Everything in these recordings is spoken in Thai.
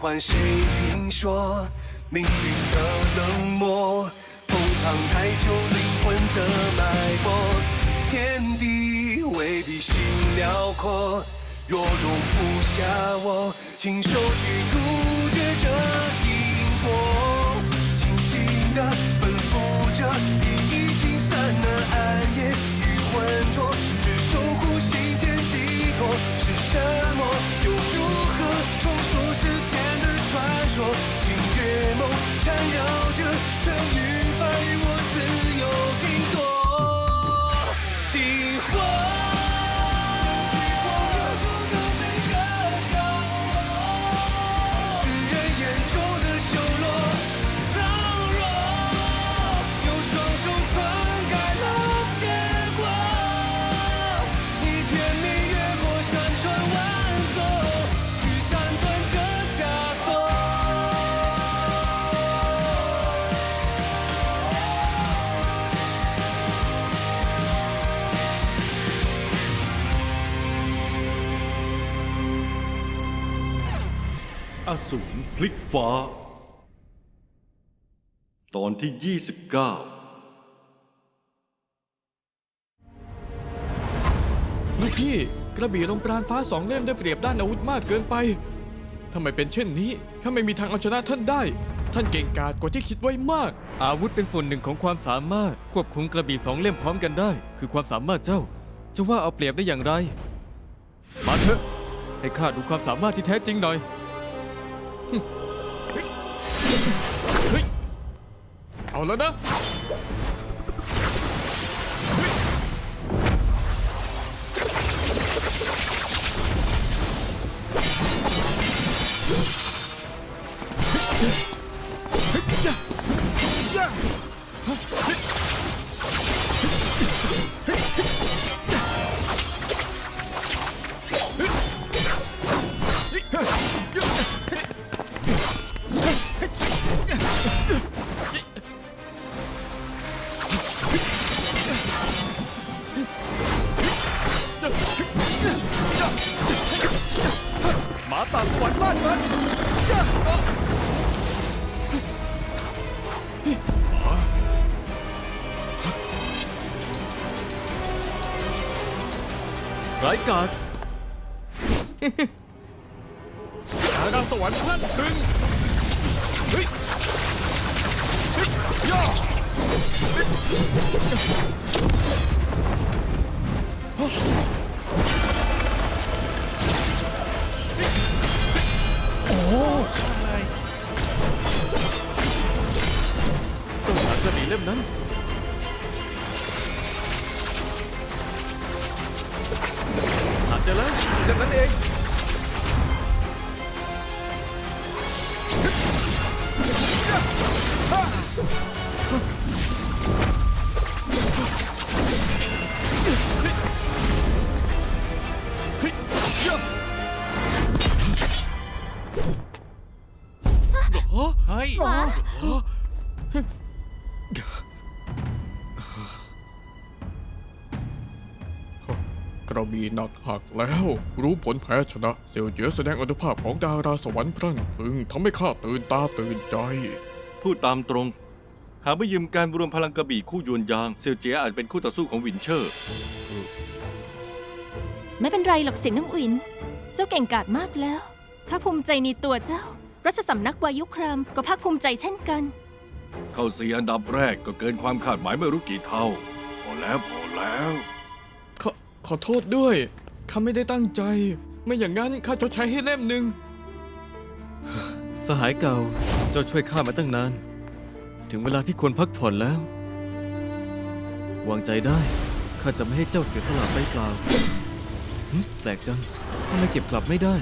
换谁评说命运的冷漠，封藏太久灵魂的脉搏。天地未必心辽阔，若容不下我，亲手去突厥这因果。清醒的奔赴着，已已经散的暗夜与浑浊，只守护心间寄托是什 속 징그목 달려 ลิกฟ้า ตอนที่ 29 ลูกพี่ กระบี่ลมปราณฟ้าสองเล่มได้เปรียบด้านอาวุธมากเกินไป ทำไมเป็นเช่นนี้ข้าไม่มีทางเอาชนะท่านได้ ท่านเก่งกาจกว่าที่คิดไว้มาก อาวุธเป็นส่วนหนึ่งของความสามารถ ควบคุมกระบี่สองเล่มพร้อมกันได้ คือความสามารถเจ้า จะว่าเอาเปรียบได้อย่างไร มาเถอะ ให้ข้าดูความสามารถที่แท้จริงหน่อย เอาแล้วนะ เล่มนั้น เฮ้ยกระบี่หนักหักแล้ว รู้ผลแพ้ชนะเสี่ยวเจ๋อแสดงอนุภาพของดาราสวรรค์พรั่งพรึงทำให้ข้าตื่นตาตื่นใจ พูดตามตรง หากไม่ยืมการรวมพลังกระบี่คู่ยวนยางเซียวเจียอาจเป็นคู่ต่อสู้ของวินเชอร์ ไม่เป็นไรหรอกเสียงน้ำอุ่นเจ้าเก่งกาจมากแล้ว ข้าภูมิใจในตัวเจ้า รัชสำนักวายุครามก็ภาคภูมิใจเช่นกัน เข้าสี่อันดับแรกก็เกินความคาดหมายไม่รู้กี่เท่า พอแล้วพอแล้ว ขอขอโทษด้วยข้าไม่ได้ตั้งใจ ไม่อย่างนั้นข้าชดใช้ให้เล่มหนึ่งสหายเก่าเจ้าช่วยข้ามาตั้งนาน ถึงเวลาที่ควรพักผ่อนแล้ว วางใจได้ข้าจะไม่ให้เจ้าเสียสละไปเปล่าหึแปลกจังทำไมเก็บกลับไม่ได้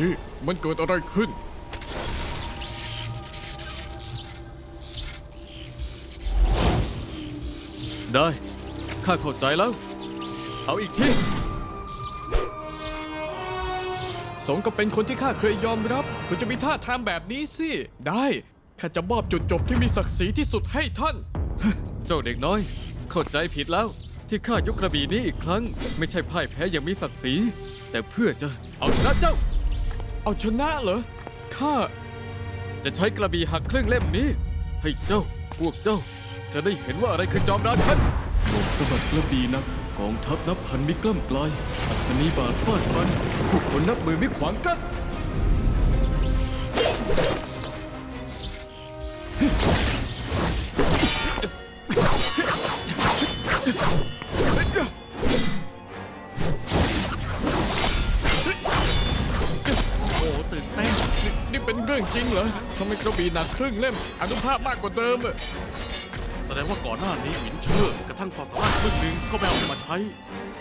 นี่มันเกิดอะไรขึ้น ได้ ข้าเข้าใจแล้ว เอาอีกที สมกับเป็นคนที่ข้าเคยยอมรับคุณจะมีท่าทางแบบนี้สิ ได้ ข้าจะมอบจุดจบที่มีศักดิ์ศรีที่สุดให้ท่าน เจ้าเด็กน้อย เข้าใจผิดแล้ว ที่ข้ายกกระบี่นี้อีกครั้ง ไม่ใช่พ่ายแพ้อย่างมีศักดิ์ศรีแต่เพื่อจะเอาชนะเจ้า เอาชนะเหรอ ข้า จะใช้กระบี่หักครึ่งเล่มนี้ ให้เจ้า พวกเจ้า จะได้เห็นว่าอะไรคือจอมราชันโลกสะบัดกระบี่นักกองทัพนับพันมิกล้ำกลาย อัศนีบาทฟาดฟันผู้คนนับหมือไม่ขวางกันโเป็นเรื่องจริงเหรอทำไมกระบี่หนักครึ่งเล่มอนุภาพมากกว่าเดิมอะแสดงว่าก่อนหน้านี้หวินเชอร์กระทั่งความสามารถครึ่งหนึ่งก็ไม่เอามาใช้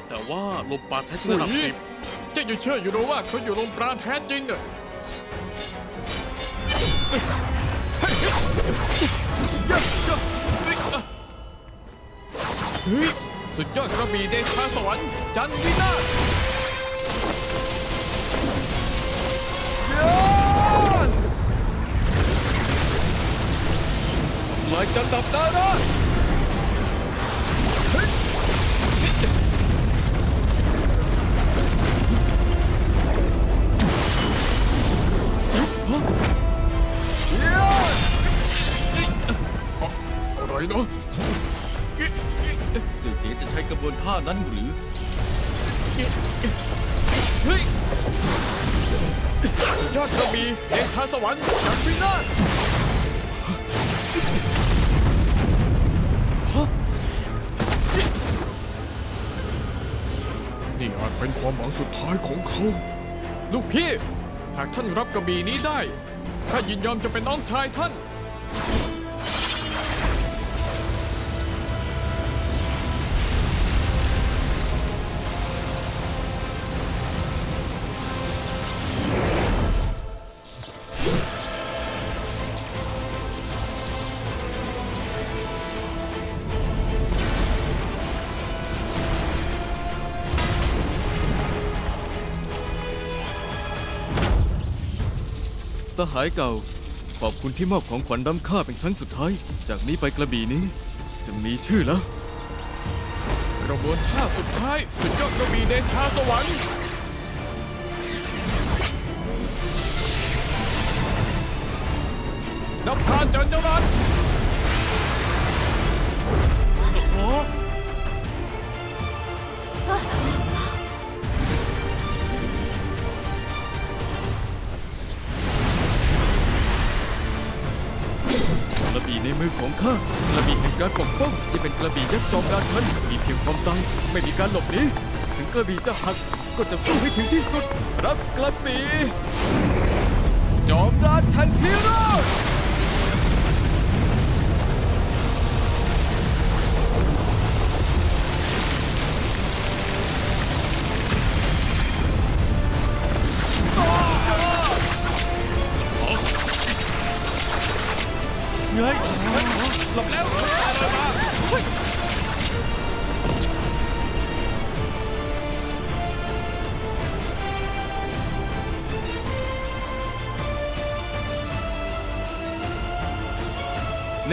แต่ว่าลมปราณแท้จริงระดับอุ๊ยสิบเจะอยู่เชื่ออยู่หรือว่าเขาอยู่โรงปราณแท้จริงอะเฮ้ยสุดยอดกระบี่เดชาสวรรค์จันทร์วินา ศลายจันดับดาราอะไรเนาะเสี่ยวเจจะใช้กระบวนท่านั้นหรือ ยอดกระบี่เดชาสวรรค์จันทร์วินาศ ความหวังสุดท้ายของเขา ลูกพี่ หากท่านรับกระบี่นี้ได้ ข้ายินยอมจะเป็นน้องชายท่าน สหายเก่า ขอบคุณที่มอบของขวัญล้ำค่าเป็นครั้งสุดท้าย จากนี้ไปกระบี่นี้ จะมีชื่อแล้ว กระบวนท่าสุดท้าย สุดยอดกระบี่เดชาสวรรค์นับพานจนเจรัส กษ์จอมราชันมีเพียงความตายไม่มีการหลบหนีถึงกระบี่จะหักก็จะสู้ให้ถึงที่สุด รับกระบี่จอมราชันพิโรธ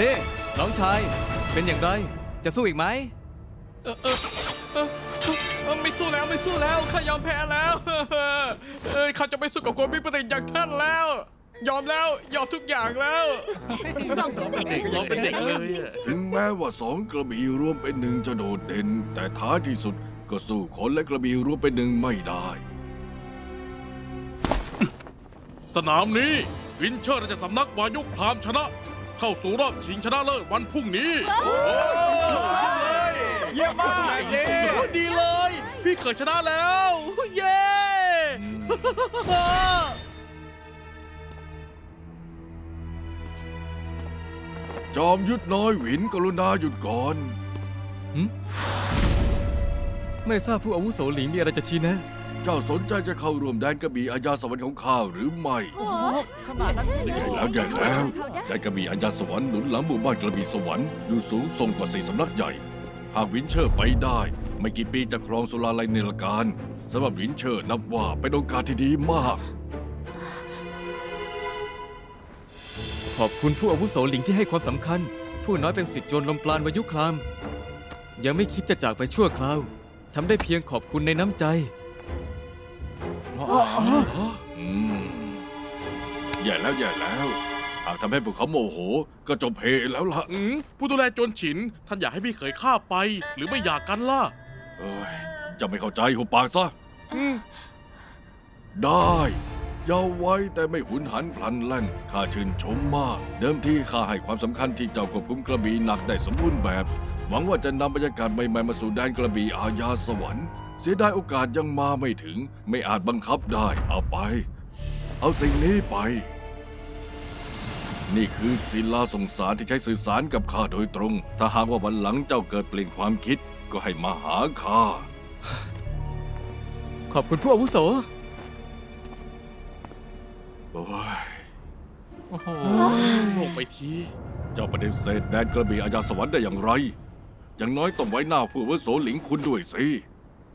นี่น้องชาย เป็นอย่างไร จะสู้อีกไหม เออเออเออเออไม่สู้แล้วไม่สู้แล้วข้ายอมแพ้แล้วเออข้าจะไม่สู้กับคนมีปฏิอย่างท่านแล้ว ยอมแล้วยอมทุกอย่างแล้วเด็กร้องเป็นเด็กเลยอะถึงแม้ว่าสองกระบี่รวมเป็นหนึ่งจะโดดเด่น แต่ท้ายที่สุดก็สู้คนและกระบี่รวมเป็นหนึ่งไม่ได้ สนามนี้หวินเชอร์ราชสำนักวายุครามชนะ เข้าสู่รอบชิงชนะเลิศวันพรุ่งนี้ เยี่ยมมากเย้โอ้ดีเลย พี่เคยชนะแล้ว เย้ จอมยุทธน้อยหวินกรุณาหยุดก่อน ไม่ทราบผู้อาวุโสหลิงมีอะไรจะชี้แนะ เจ้าสนใจจะเข้าร่วมแดนกระบี่อาญาสวรรค์ของข้าหรือไม่โอ้ขนาดนั้นใหญ่แล้วใหญ่แล้วแดนกระบี่อาญาสวรรค์หนุนหลังหมู่บ้านกระบี่สวรรค์อยู่สูงส่งกว่าสี่สำนักใหญ่ หากวินเชอร์ไปได้ ไม่กี่ปีจะครองสุราลัยเนรการสำหรับวินเชอร์นับว่าเป็นโอกาสที่ดีมาก ขอบคุณผู้อาวุโสหลิงที่ให้ความสำคัญ ผู้น้อยเป็นสิทธิ์โจรลมปราณวายุคราม ยังไม่คิดจะจากไปชั่วคราวทำได้เพียงขอบคุณในน้ำใจ อืมแย่แล้วแย่แล้วหากทำให้พวกเขาโมโห ก็จบเพแล้วล่ะอืมผู้ดูแลโจนฉิน ท่านอยากให้พี่เขยฆ่าไป หรือไม่อยากกันล่ะ เอ้ยจะไม่เข้าใจหุบปากซะได้เยาว์ไว้แต่ไม่หุนหันพลันแล่นข้าชื่นชมมาก เดิมที่ข้าให้ความสำคัญที่เจ้าควบคุมกระบี่หนักได้สมบูรณ์แบบ หวังว่าจะนำบรรยากาศใหม่ๆมาสู่แดนกระบี่อาญาสวรรค์ เสียดายโอกาสยังมาไม่ถึง ไม่อาจบังคับได้ เอาไป เอาสิ่งนี้ไป นี่คือศิลาส่งสารที่ใช้สื่อสารกับข้าโดยตรง ถ้าหากว่าวันหลังเจ้าเกิดเปลี่ยนความคิด ก็ให้มาหาข้า ขอบคุณผู้อาวุโส โอ้ยลงไปที เจ้าปฏิเสธแดนกระบี่อาญาสวรรค์ได้อย่างไร อย่างน้อยต้องไว้หน้าผู้อาวุโสหลิงคุณด้วยสิ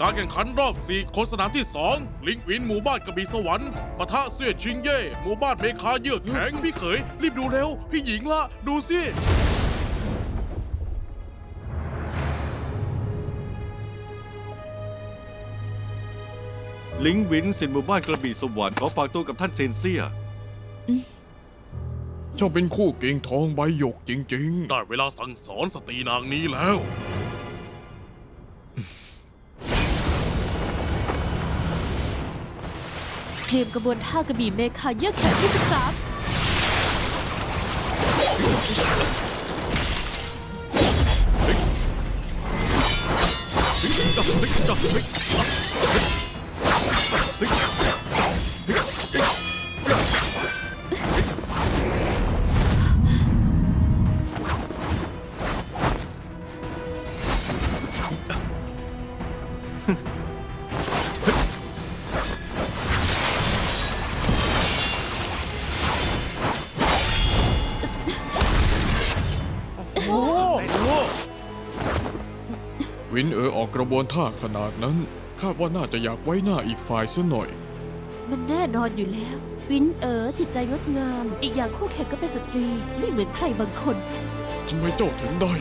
การแข่งขันรอบสี่คนสนามที่ 2 ลิงอินหมู่บ้านกระบี่สวรรค์ปะทะเสื้อชิงเย่หมู่บ้านเมคาเยือกแข็งพี่เขย รีบดูเร็ว พี่หญิงละ ดูสิลิงวินสินหมู่บ้านกระบี่สวรรค์ขอฝากตัวกับท่านเซนเซียเจ้าเป็นคู่เก่งทองใบหยกจริงได้เวลาสั่งสอนสตรีนางนี้แล้ว เรียมกระบวนท่ากระบี่เมคาเยือกแข็งที่สิบสามๆ กกระบวนท่าขนาดนั้น คาดว่าน่าจะอยากไว้หน้าอีกฝ่ายซะหน่อย มันแน่นอนอยู่แล้ว วินเอ๋อจิตใจงดงาม อีกอย่างคู่แข่งก็เป็นสตรีไม่เหมือนใครบางคน ทำไมเจ้าถึงได้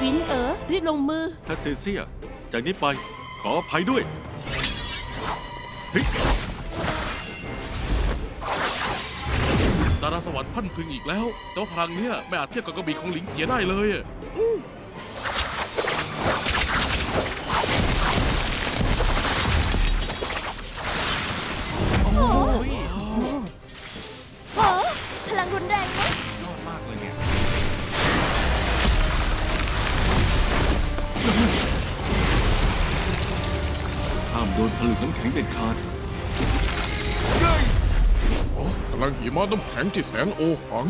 วินเอ๋อรีบลงมือท่านเซนเซีย จากนี้ไปขออภัยด้วยดาราสวรรค์พันพึงอีกแล้ว แต่ว่าพลังเนี้ยไม่อาจเทียบกับกระบี่ของหลิงเจียได้เลย มะน้ำแข็งที่แสนโอหัง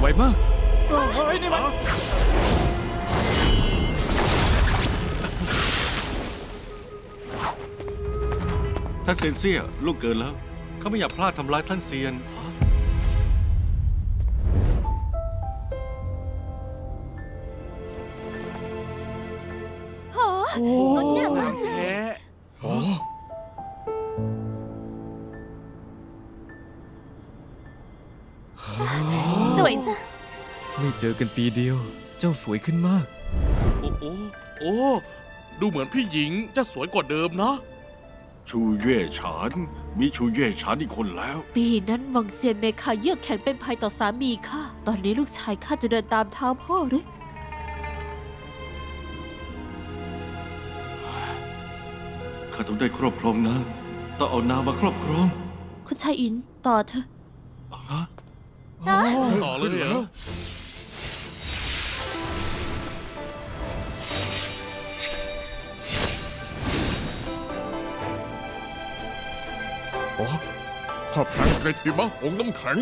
ไวมากท่านเซนเซียลูกเกินแล้ว เขาไม่อยากพลาดทำร้ายท่านเซียน กันปีเดียว เจ้าสวยขึ้นมาก โอ้โอ้โอ้ดูเหมือนพี่หญิงจะสวยกว่าเดิมนะ ชูเย่ฉานมีชูเย่ฉานอีกคนแล้ว ปีนั้นวังเซียนเมคาเยือกแข็งเป็นภัยต่อสามีข้า ตอนนี้ลูกชายข้าจะเดินตามเท้าพ่อหรือข้าต้องได้ครอบครองนางต้องเอานางมาครอบครองคุณชายอินต่อเถอะฮะต่อเลยเหรออ๋อ ถ้าแผงเกร็ดหิมะองค์น้ำแข็ง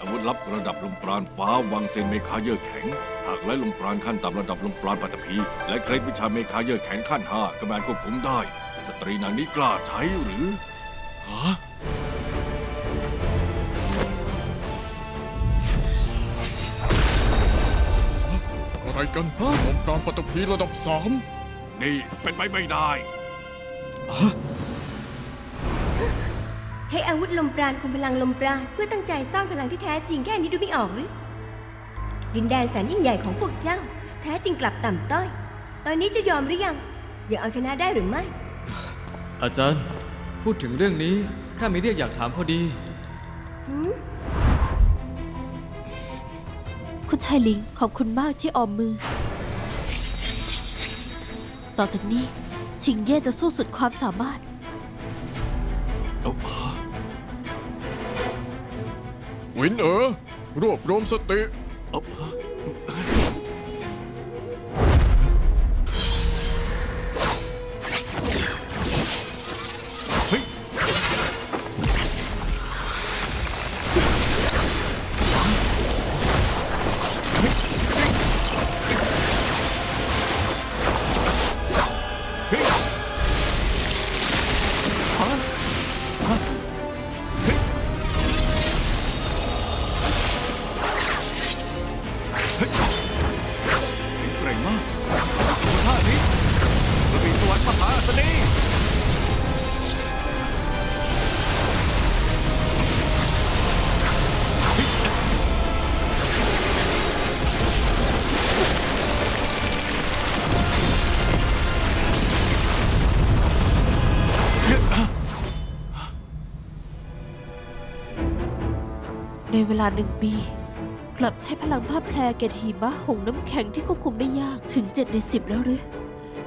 อาวุธลับระดับลมปราณฟ้าวังเซนเมคาเยอร์แข็ง หากไล่ลมปราณขั้นต่ำระดับลมปราณปัตตภีและเกรดวิชาเมคาเยอร์แข็งขั้นห้ากระแมนควบคุมได้ สตรีนางนี้กล้าใช้หรือฮะขออะไรกันฮะลมปราณปัตตภีระดับสามนี่เป็นไปไม่ได้ใช้อาวุธลมปราณคุมพลังลมปราณเพื่อตั้งใจสร้างพลังที่แท้จริงแค่นี้ดูไม่ออกหรือ ดินแดนแสนยิ่งใหญ่ของพวกเจ้า แท้จริงกลับต่ำต้อย ตอนนี้จะยอมหรือยังยังเอาชนะได้หรือไม่ อาจารย์ พูดถึงเรื่องนี้ข้ามีเรื่องอยากถามพอดี หืมคุณชายลิงขอบคุณมากที่ออมมือ ต่อจากนี้ ชิงเย่จะสู้สุดความสามารถ วินเอ๋อรวบรวมสติาหนึ่งปี กลับใช้พลังผ้าแพรแกนหิมะหงน้ำแข็งที่ควบคุมได้ยากถึงเจ็ดในสิบแล้วหรือ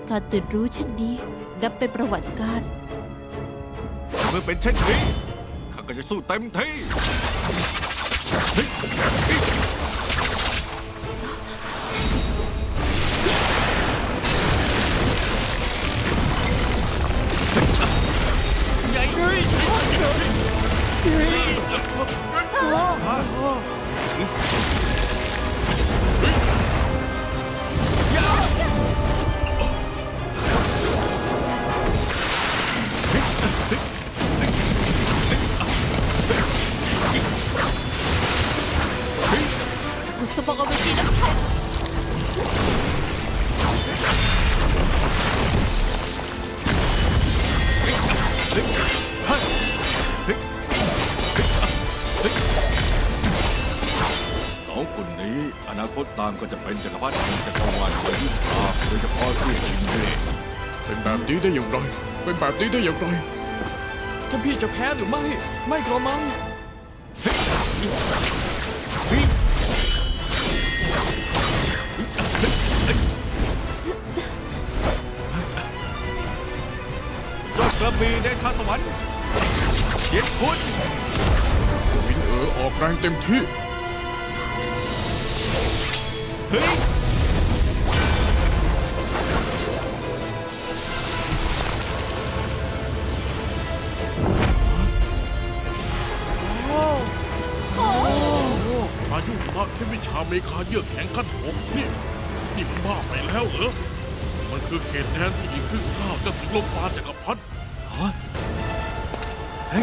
การตื่นรู้เช่นนี้นับเป็นประวัติการเมื่อเป็นเช่นนี้ข้าก็จะสู้เต็มที่ สามก็จะเป็นจักรพรรดิจักรวาลของยุทธาโดยเฉพาะที่สิงเย่เป็นแบบนี้ได้อย่างไร เป็นแบบนี้ได้อย่างไร ท่านพี่จะแพ้หรือไม่ ไม่กระมังยอดกระบี่ในทางสวรรค์เย็นคุณวินเออออกแรงเต็มที่ เฮ้ยอายุพระแค่วิชาเมคาเยือกแข็งขั้นหกนี่นี่มันบ้าไปแล้วเหรอ มันคือเขตแดนที่อีกครึ่งข้าวจะถึงลมปราณจักรพรรดิเฮ้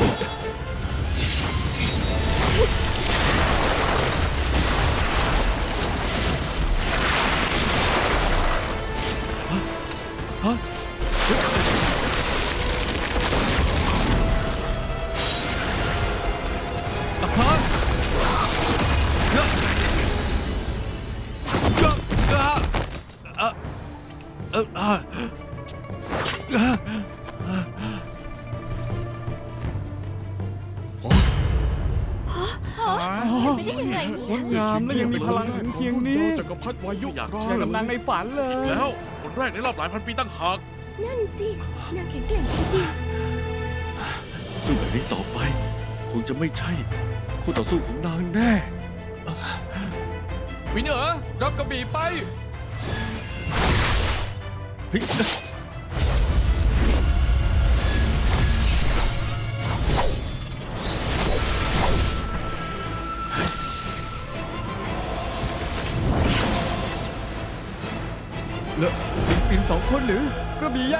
พรรดิวายุอยากคราเชื่อมนางในฝันเลย แล้วคนแรกในรอบหลายพันปีตั้งหากนั่นสินางแข็งแกร่งจริงสู้แบบนี้ต่อไป คงจะไม่ใช่ คู่ต่อสู้ของนางแน่ วินเอ๋อรับกระบี่ไป เฮ้ย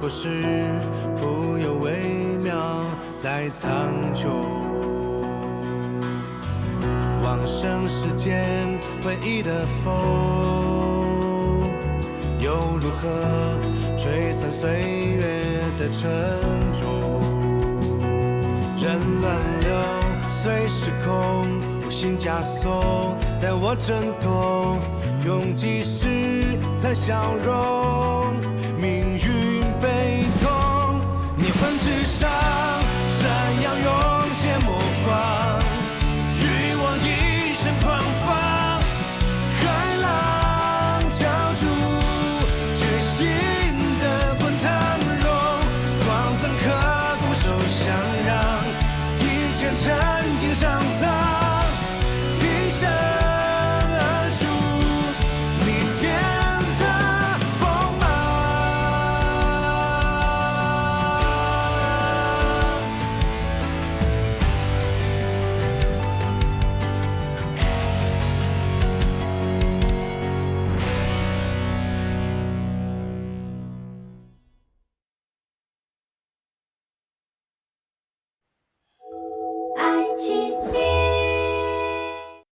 不过是富有微妙在苍穹。往生世间唯一的风，又如何吹散岁月的沉重？人乱流，随时空，无形枷锁，待我挣脱，用几时才消融？